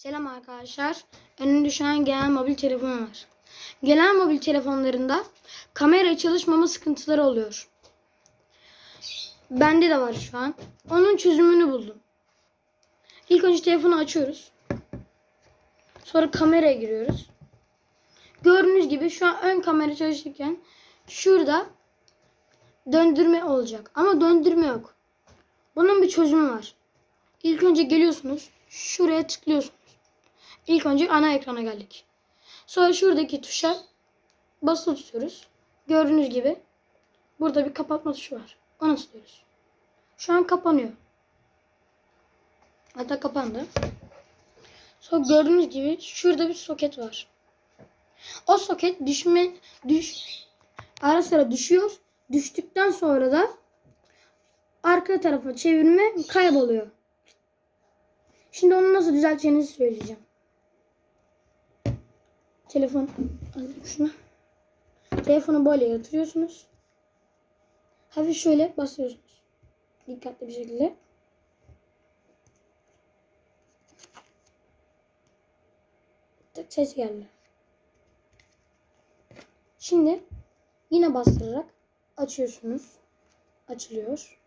Selam arkadaşlar. Önümde şu an gelen mobil telefon var. Gelen mobil telefonlarında kamera çalışmama sıkıntıları oluyor. Bende de var şu an. Onun çözümünü buldum. İlk önce telefonu açıyoruz. Sonra kameraya giriyoruz. Gördüğünüz gibi şu an ön kamera çalışırken şurada döndürme olacak. Ama döndürme yok. Bunun bir çözümü var. İlk önce geliyorsunuz. Şuraya tıklıyorsunuz. İlk önce ana ekrana geldik. Sonra şuradaki tuşa basılı tutuyoruz. Gördüğünüz gibi burada bir kapatma tuşu var. Onu tutuyoruz. Şu an kapanıyor. Hatta kapandı. Sonra gördüğünüz gibi şurada bir soket var. O soket düşme düş ara sıra düşüyor. Düştükten sonra da arka tarafa çevirme kayboluyor. Şimdi onu nasıl düzelteceğinizi söyleyeceğim. Telefon alayım. Telefonu böyle yatırıyorsunuz. Hafif şöyle basıyorsunuz. Dikkatli bir şekilde. Tık ses geldi. Şimdi yine bastırarak açıyorsunuz. Açılıyor.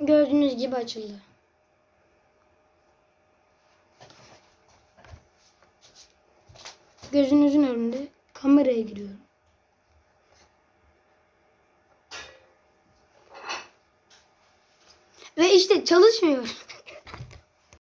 Gördüğünüz gibi açıldı. Gözünüzün önünde kameraya giriyorum. Ve işte çalışmıyor.